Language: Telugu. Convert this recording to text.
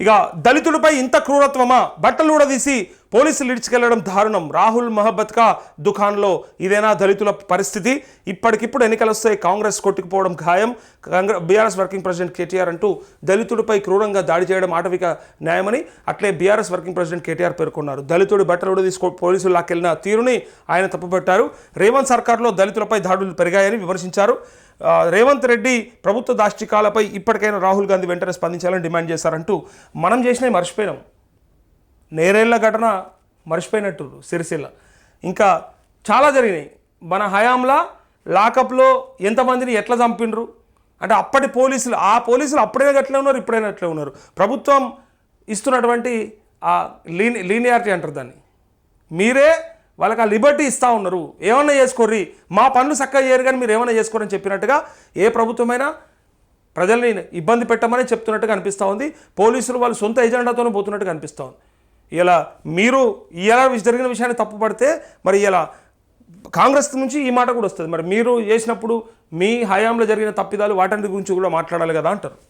ఇక దళితుడిపై ఇంత క్రూరత్వమా? బట్టలు ఊడదీసి పోలీసులు ఇడ్చుకెళ్ళడం దారుణం. రాహుల్ మహబత్కా దుకాన్లో ఇదేనా దళితుల పరిస్థితి? ఇప్పటికిప్పుడు ఎన్నికలు వస్తే కాంగ్రెస్ కొట్టుకుపోవడం ఖాయం. Congress BRS working president KTR అంటూ దళితుడిపై క్రూరంగా దాడి చేయడం ఆటవిక న్యాయమని అట్లే బీఆర్ఎస్ వర్కింగ్ ప్రెసిడెంట్ కేటీఆర్ పేర్కొన్నారు. దళితుడి బట్టలు తీసుకో పోలీసులు లాక్కెళ్ళిన తీరుని ఆయన తప్పుపెట్టారు. రేవంత్ సర్కార్లో దళితులపై దాడులు పెరిగాయని విమర్శించారు. రేవంత్ రెడ్డి ప్రభుత్వ దాష్టికాలపై ఇప్పటికైనా రాహుల్ గాంధీ వెంటనే స్పందించాలని డిమాండ్ చేశారంటూ మనం చేసినవి మర్చిపోయినాం. నేరేళ్ళ ఘటన మర్చిపోయినట్టు సిరిసిల్ల. ఇంకా చాలా జరిగినాయి. మన హయాంలా లాకప్లో ఎంతమందిని ఎట్లా చంపిండ్రు? అంటే అప్పటి పోలీసులు ఆ పోలీసులు అప్పుడైనా అట్లే ఉన్నారు ఇప్పుడైనా అట్లే ఉన్నారు. ప్రభుత్వం ఇస్తున్నటువంటి ఆ లీని లీనియారిటీ అంటారు దాన్ని. మీరే వాళ్ళకి ఆ లిబర్టీ ఇస్తూ ఉన్నారు. ఏమన్నా చేసుకోర్రి. మా పనులు చక్కగా చేయరు కానీ మీరు ఏమైనా చేసుకోరని చెప్పినట్టుగా ఏ ప్రభుత్వమైనా ప్రజల్ని ఇబ్బంది పెట్టమని చెప్తున్నట్టుగా అనిపిస్తూ ఉంది. పోలీసులు వాళ్ళు సొంత ఎజెండాతోనే పోతున్నట్టుగా అనిపిస్తూ ఉంది. ఇలా మీరు ఇలా జరిగిన విషయాన్ని తప్పుపడితే మరి ఇలా కాంగ్రెస్ నుంచి ఈ మాట కూడా వస్తుంది. మరి మీరు చేసినప్పుడు మీ హయాంలో జరిగిన తప్పిదాలు వాటి గురించి కూడా మాట్లాడాలి కదా అంటారు.